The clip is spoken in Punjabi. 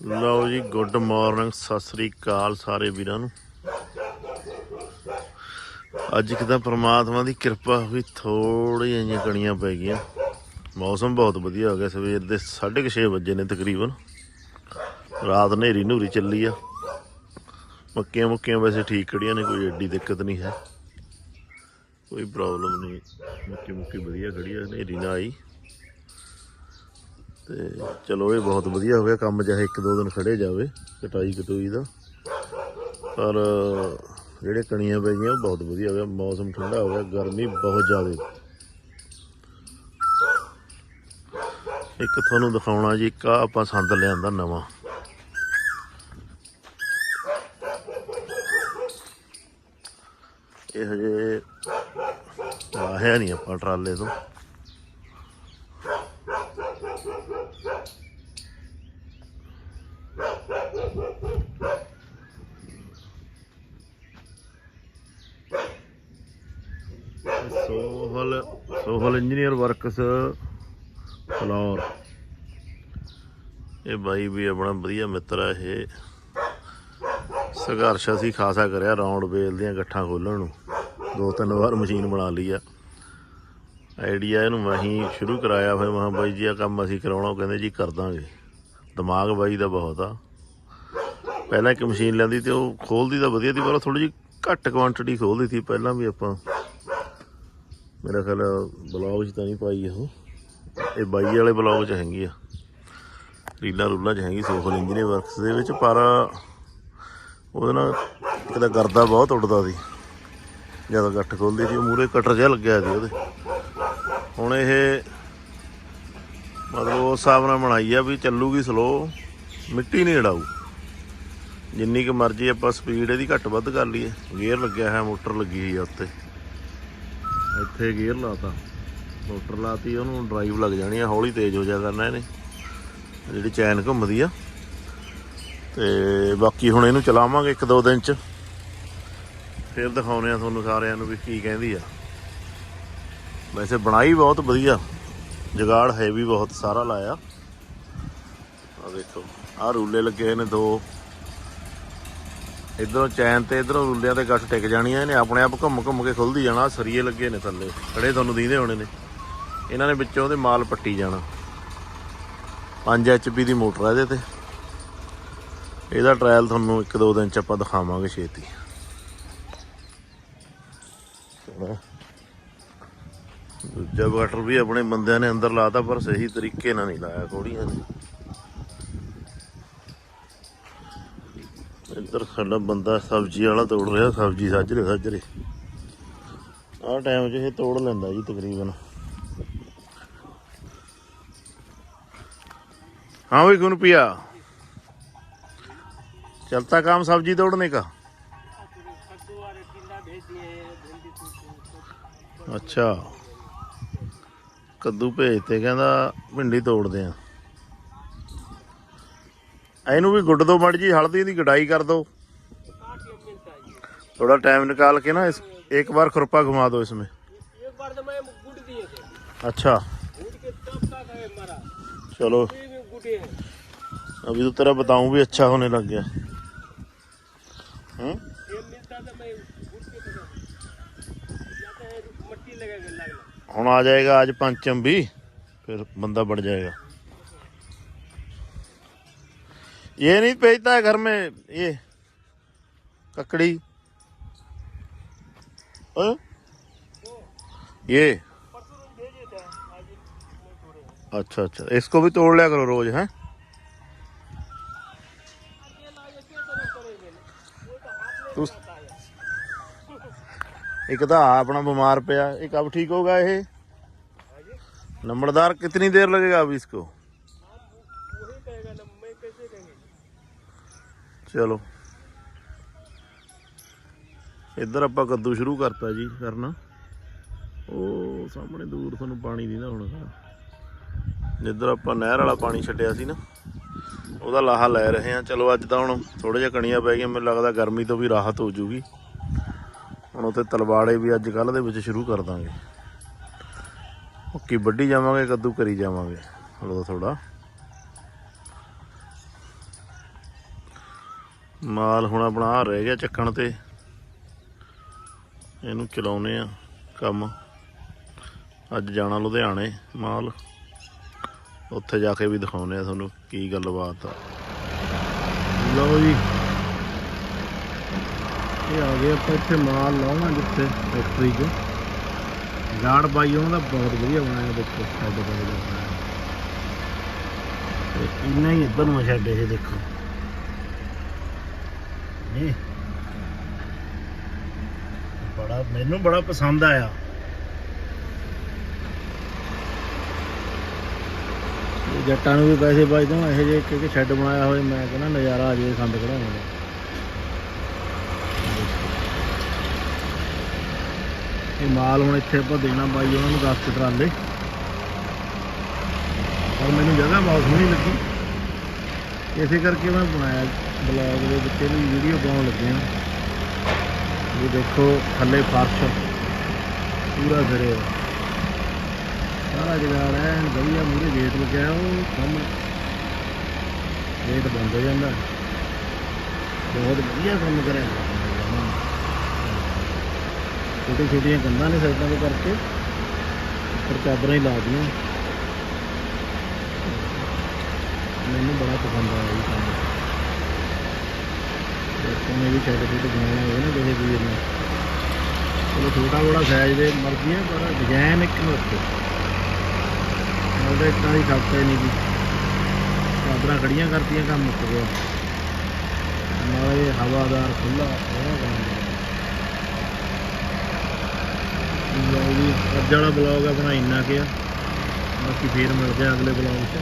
ਲਓ ਜੀ ਗੁੱਡ ਮਾਰਨਿੰਗ ਸਤਿ ਸ੍ਰੀ ਅਕਾਲ ਸਾਰੇ ਵੀਰਾਂ ਨੂੰ। ਅੱਜ ਕਿਦਾਂ ਪ੍ਰਮਾਤਮਾ ਦੀ ਕਿਰਪਾ ਹੋਈ ਥੋੜੀਆਂ ਜਿਹੀਆਂ ਕਣੀਆਂ ਪੈ ਗਈਆਂ। ਮੌਸਮ ਬਹੁਤ ਵਧੀਆ ਹੋ ਗਿਆ, ਸਵੇਰ ਦੇ 6:30 ਵਜੇ ਨੇ ਤਕਰੀਬਨ। ਰਾਤ ਹਨੇਰੀ ਨੂਰੀ ਚੱਲੀ ਆ। ਮੱਕੀਆਂ ਮੁੱਕੀਆਂ ਵੈਸੇ ਠੀਕ ਖੜੀਆਂ ਨੇ, ਕੋਈ ਐਡੀ ਦਿੱਕਤ ਨਹੀਂ ਹੈ। ਕੋਈ ਪ੍ਰੋਬਲਮ ਨਹੀਂ। ਮੱਕੀ ਮੁੱਕੀ ਵਧੀਆ ਖੜੀ ਆ, ਹਨੇਰੀ ਨਾ ਆਈ। ਤੇ ਚਲੋ ਇਹ ਬਹੁਤ ਵਧੀਆ ਹੋ ਗਿਆ ਕੰਮ ਚਾਹੇ ਇੱਕ ਦੋ ਦਿਨ ਖੜੇ ਜਾਵੇ, ਕਟਾਈ ਕਟੂਈ ਦਾ। ਪਰ ਜਿਹੜੇ ਕਣੀਆਂ ਪੈ ਗਈਆਂ ਉਹ ਬਹੁਤ ਵਧੀਆ ਹੋ ਗਿਆ ਮੌਸਮ ਠੰਡਾ ਹੋ ਗਿਆ ਗਰਮੀ ਬਹੁਤ ਜ਼ਿਆਦਾ। ਇੱਕ ਤੁਹਾਨੂੰ ਦਿਖਾਉਣਾ ਜੀ, ਇੱਕ ਆਪਾਂ ਸੰਦ ਲਿਆਂਦਾ ਨਵਾਂ। ਇਹ ਹਜੇ ਆਇਆ ਨਹੀਂ ਆਪਾਂ ਟਰਾਲੇ ਤੋਂ। Sohal Sohal engineer works floor. ਇਹ ਬਾਈ ਵੀ ਆਪਣਾ ਵਧੀਆ ਮਿੱਤਰ ਆ ਇਹ। ਸੰਘਰਸ਼ ਅਸੀਂ ਖਾਸਾ ਕਰਿਆ ਰਾਉਂਡ ਬੇਲ ਦੀਆਂ ਗੱਠਾਂ ਖੋਲਣ ਨੂੰ। ਦੋ ਤਿੰਨ ਵਾਰ ਮਸ਼ੀਨ ਬਣਾ ਲਈ ਆ। ਆਈਡੀਆ ਇਹਨੂੰ ਮੈਂ ਹੀ ਸ਼ੁਰੂ ਕਰਾਇਆ, ਫਿਰ ਮਹਾਂ ਬਾਈ ਜੀ ਆ ਕੰਮ ਅਸੀਂ ਕਰਾਉਣਾ, ਉਹ ਕਹਿੰਦੇ ਜੀ ਕਰ ਦਾਂਗੇ। ਦਿਮਾਗ ਬਾਈ ਦਾ ਬਹੁਤ ਆ। ਪਹਿਲਾਂ ਇੱਕ ਮਸ਼ੀਨ ਲੈਂਦੀ ਤੇ ਉਹ ਖੋਲਦੀ ਤਾਂ ਵਧੀਆ ਸੀ, ਪਰ ਥੋੜੀ ਜਿਹੀ ਘੱਟ ਕੁਆਂਟੀਟੀ ਖੋਲਦੀ ਸੀ, ਪਹਿਲਾਂ ਵੀ ਆਪਾਂ ਮੇਰਾ ਖਿਆਲ ਬਲੌਗ 'ਚ ਤਾਂ ਨਹੀਂ ਪਾਈ ਉਹ ਇਹ ਬਾਈ ਵਾਲੇ ਬਲੌਗ 'ਚ ਹੈਗੀ ਆ। ਰੀਲਾਂ ਰੂਲਾਂ 'ਚ ਹੈਗੀ ਸੋਫਲ ਇੰਜੀਨੀਅਰ ਵਰਕਸ ਦੇ ਵਿੱਚ, ਪਰ ਉਹਦੇ ਨਾਲ ਇੱਕ ਤਾਂ ਗਰਦਾ ਬਹੁਤ ਉੱਡਦਾ ਸੀ। ਜਦੋਂ ਗੱਠ ਖੋਲਦੀ ਸੀ ਮੂਰੇ ਕਟਰ ਜਿਹਾ ਲੱਗਿਆ ਸੀ ਉਹਦੇ। ਹੁਣ ਇਹ ਮਤਲਬ ਉਸ ਹਿਸਾਬ ਨਾਲ ਬਣਾਈ ਆ ਵੀ ਚੱਲੂਗੀ ਸਲੋ ਮਿੱਟੀ ਨਹੀਂ ਅੜਾਊ। ਜਿੰਨੀ ਕੁ ਮਰਜ਼ੀ ਆਪਾਂ ਸਪੀਡ ਇਹਦੀ ਘੱਟ ਵੱਧ ਕਰ ਲਈਏ। ਗੇਅਰ ਲੱਗਿਆ ਹੈ ਮੋਟਰ ਲੱਗੀ ਹੋਈ ਆ ਉੱਤੇ। ਇੱਥੇ ਗੇਅਰ ਲਾਤਾ। ਮੋਟਰ ਲਾਤੀ, ਉਹਨੂੰ ਡਰਾਈਵ ਲੱਗ ਜਾਣੀ ਆ, ਹੌਲੀ ਤੇਜ਼ ਹੋ ਜਾ ਕਰਨਾ ਇਹਨੇ। ਜਿਹੜੀ ਚੈਨ ਘੁੰਮਦੀ ਆ। ਤੇ ਬਾਕੀ ਹੁਣ ਇਹਨੂੰ ਚਲਾਵਾਂਗੇ ਇੱਕ ਦੋ ਦਿਨ ਚ। ਫਿਰ ਦਿਖਾਉਨੇ ਆ ਤੁਹਾਨੂੰ ਸਾਰਿਆਂ ਨੂੰ ਵੀ ਕੀ ਕਹਿੰਦੀ ਆ। ਵੈਸੇ ਬਣਾਈ ਬਹੁਤ ਵਧੀਆ। ਜਗਾੜ ਹੈ ਵੀ ਬਹੁਤ, ਸਾਰਾ ਲਾਇਆ। ਆ ਦੇਖੋ ਆ ਰੂਲੇ ਲੱਗੇ ਨੇ ਦੋ। ਇਧਰੋਂ ਚੈਨ ਤੇ ਇਧਰੋਂ ਰੁੱਲਿਆਂ ਤੇ ਗੱਠ ਟਿਕ ਜਾਣੀਆਂ, ਇਹਨੇ ਆਪਣੇ ਆਪ ਘੁੰਮ ਘੁੰਮ ਕੇ ਖੁੱਲਦੀ ਜਾਣਾ, ਸਰੀਏ ਲੱਗੇ ਨੇ ਥੱਲੇ। ਖੜੇ ਤੁਹਾਨੂੰ ਦੀਂਦੇ ਹੋਣੇ ਨੇ। ਇਹਨਾਂ ਨੇ ਵਿੱਚੋਂ ਉਹਦੇ ਮਾਲ ਪੱਟੀ ਜਾਣਾ। 5 ਐਚਪੀ ਦੀ ਮੋਟਰ ਆ ਇਹਦੇ ਤੇ। ਇਹਦਾ ਟ੍ਰਾਇਲ ਤੁਹਾਨੂੰ ਇੱਕ ਦੋ ਦਿਨ ਚ ਆਪਾਂ ਦਿਖਾਵਾਂਗੇ ਛੇਤੀ। ਦੂਜਾ ਵਾਟਰ ਵੀ ਆਪਣੇ ਬੰਦਿਆਂ ਨੇ ਅੰਦਰ ਲਾਤਾ, ਪਰ ਸਹੀ ਤਰੀਕੇ ਨਾਲ ਨਹੀਂ ਲਾਇਆ ਕੋੜੀਆਂ ਨੇ। ਇੱਧਰ ਸਾਡਾ ਬੰਦਾ ਸਬਜ਼ੀ ਵਾਲਾ ਤੋੜ ਰਿਹਾ ਸਬਜ਼ੀ ਸੱਜ ਰਿਹਾ ਸੱਜ ਰਿਹਾ ਆਹ ਟਾਈਮ 'ਚ ਇਹ ਤੋੜ ਲੈਂਦਾ ਜੀ ਤਕਰੀਬਨ हाँ भाई कौन पिया चलता काम सब्जी तोड़ने का ਅੱਛਾ ਕੱਦੂ ਭੇਜਤੇ ਕਹਿੰਦਾ ਭਿੰਡੀ ਤੋੜਦੇ ਆ ਇਹਨੂੰ ਵੀ ਗੁੱਡ ਦੋ ਮੜ ਜੀ ਹਲਦੀ ਦੀ ਗਡਾਈ ਕਰ ਦੋ थोड़ा टाइम निकाल के ना इस एक बार खुरपा घुमा दो इसमें एक बार तो मैं गुड़ दिए थे अच्छा गुड़ के तब का है मरा चलो ये भी गुड़े हैं अभी तो तेरा बताऊं भी अच्छा होने लग गया हम्म ये मिलता था मैं गुड़ के बजा जाते हैं मट्टी लगेगा लगना ਹੁਣ ਆ ਜਾਏਗਾ ਅੱਜ ਪੰਚਮ ਵੀ ਫਿਰ ਬੰਦਾ बढ़ जाएगा ये नहीं भेजता है घर में ये ककड़ी अ? ये परसों रोज भेजे थे आज नहीं तोड़े हैं अच्छा अच्छा इसको भी तोड़ लिया करो रोज हैं अकेला ये क्या तरह करेंगे वो तो हाथ में तू आता है एक तो आ अपना ਚਲੋ। ਇੱਧਰ ਆਪਾਂ ਕੱਦੂ ਸ਼ੁਰੂ ਕਰਤਾ ਜੀ ਕਰਨਾ। ਉਹ ਸਾਹਮਣੇ ਦੂਰ ਤੁਹਾਨੂੰ ਪਾਣੀ ਦਿੰਦਾ ਹੁਣ। ਜਿੱਧਰ ਆਪਾਂ ਨਹਿਰ ਵਾਲਾ ਪਾਣੀ ਛੱਡਿਆ ਸੀ ਨਾ, ਉਹਦਾ ਲਾਹਾ ਲੈ ਰਹੇ ਆ ਚਲੋ ਅੱਜ ਤਾਂ ਹੁਣ ਥੋੜੇ ਜਿਹਾ ਕਣੀਆਂ ਪੈ ਗਈਆਂ, ਮੈਨੂੰ ਲੱਗਦਾ ਗਰਮੀ ਤੋਂ ਵੀ ਰਾਹਤ ਹੋ ਜੂਗੀ ਹੁਣ ਉੱਥੇ ਤਲਵਾੜੇ ਵੀ ਅੱਜ ਕੱਲ ਦੇ ਵਿੱਚ ਸ਼ੁਰੂ ਕਰ ਦਾਂਗੇ। ਮੱਕੀ ਵੱਢੀ ਜਾਵਾਂਗੇ, ਕੱਦੂ ਕਰੀ ਜਾਵਾਂਗੇ। ਥੋੜਾ ਥੋੜਾ ਮਾਲ ਹੁਣ ਆਪਣਾ ਆਹ ਰਹਿ ਗਿਆ ਚੱਕਣ ਤੇ। ਇਹਨੂੰ ਚਲਾਉਨੇ ਆ ਕੰਮ। ਅੱਜ ਜਾਣਾ ਲੁਧਿਆਣੇ ਮਾਲ। ਉੱਥੇ ਜਾ ਕੇ ਵੀ ਦਿਖਾਉਨੇ ਆ ਤੁਹਾਨੂੰ ਕੀ ਗੱਲਬਾਤ ਆ। ਲਓ ਜੀ। ਇਹ ਆ ਗਏ ਆਪਾਂ ਇੱਥੇ ਮਾਲ ਲਾਉਣਾ ਜਿੱਥੇ ਫੈਕਟਰੀ 'ਚ। ਗਾਰਡ ਬਾਈ, ਉਹਨਾਂ ਦਾ ਬਹੁਤ ਵਧੀਆ ਬਣਾਇਆ ਦੇਖੋ, ਸਾਡੇ ਕੋਲ ਤੇ ਇੰਨਾ ਹੀ ਇੱਧਰ ਨੂੰ ਛੱਡ ਇਹ ਦੇਖੋ। ਇਹ ਬੜਾ, ਮੈਨੂੰ ਬੜਾ ਪਸੰਦ ਆਇਆ। ਜੱਟਾਂ ਨੂੰ ਵੀ ਪੈਸੇ ਬਚਦੇ ਹੋ ਇਹੋ ਜਿਹੇ ਇੱਕ ਸ਼ੈੱਡ ਬਣਾਇਆ ਹੋਇਆ ਮੈਂ ਕਹਿੰਦਾ ਨਜ਼ਾਰਾ ਆ ਜਾਵੇ ਖੰਡ ਕਢਾਉਣ ਦਾ। ਇਹ ਮਾਲ ਹੁਣ ਇੱਥੇ ਆਪਾਂ ਦੇਣਾ ਬਾਈ, ਉਹਨਾਂ ਨੂੰ 10 ਟਰਾਲੇ। ਪਰ ਮੈਨੂੰ ਜਗ੍ਹਾ ਬਹੁਤ ਸੋਹਣੀ ਲੱਗੀ। ਇਸੇ ਕਰਕੇ ਮੈਂ ਬਣਾਇਆ। ਬਲੌਗ ਦੇ ਵਿੱਚ ਇਹਦੀ ਵੀਡੀਓ ਪਾਉਣ ਲੱਗਿਆ ਇਹ ਦੇਖੋ, ਥੱਲੇ ਫਰਸ਼। ਪੂਰਾ ਫਿਰਿਆ ਸਾਰਾ ਜਗਾੜ ਹੈ ਵਧੀਆ ਮੂਰੇ ਗੇਟ ਲੱਗਿਆ, ਉਹ ਸਾਹਮਣੇ ਗੇਟ ਬੰਦ ਹੋ ਜਾਂਦਾ। ਬਹੁਤ ਵਧੀਆ ਕੰਮ ਕਰਿਆ। ਹੋਇਆ ਛੋਟੀਆਂ ਕੰਧਾਂ ਨੇ ਸਾਈਡਾਂ ਦੇ ਕਰਕੇ, ਉੱਪਰ ਚਾਦਰਾਂ ਹੀ ਲਾ ਦੀਆਂ ਮੈਨੂੰ ਬੜਾ ਪਸੰਦ ਆਇਆ ਇਹ ਕੰਮ। ਦੇਖੋ ਵੀ ਛੋਟੇ ਬਣਾਉਣਾ ਹੋਵੇ ਨਾ ਕਿਸੇ ਵੀਰ ਨੇ ਚਲੋ ਛੋਟਾ ਬੜਾ ਸਾਈਜ਼ ਦੇ ਮਰਜ਼ੀ ਹੈ ਪਰ ਡਿਜ਼ਾਈਨ ਇੱਕ ਨੂੰ ਰੱਖੋ ਉਹਦੇ ਇਤਾਂ ਦੀ ਖਪਤ ਨਹੀਂ ਕੀ ਚਾਦਰਾਂ ਖੜੀਆਂ ਕਰਤੀਆਂ, ਕੰਮ ਮੁੱਕ ਗਿਆ। ਨਾਲੇ ਹਵਾਦਾਰ ਖੁੱਲਾ ਉਹ ਕੰਮ ਜੀ, ਅੱਜ ਵਾਲਾ ਬਲੌਗ ਆਪਣਾ ਇੰਨਾ ਕੁ ਆ। ਬਾਕੀ ਫੇਰ ਮਿਲਦੇ ਆ ਅਗਲੇ ਬਲੌਗ 'ਚ।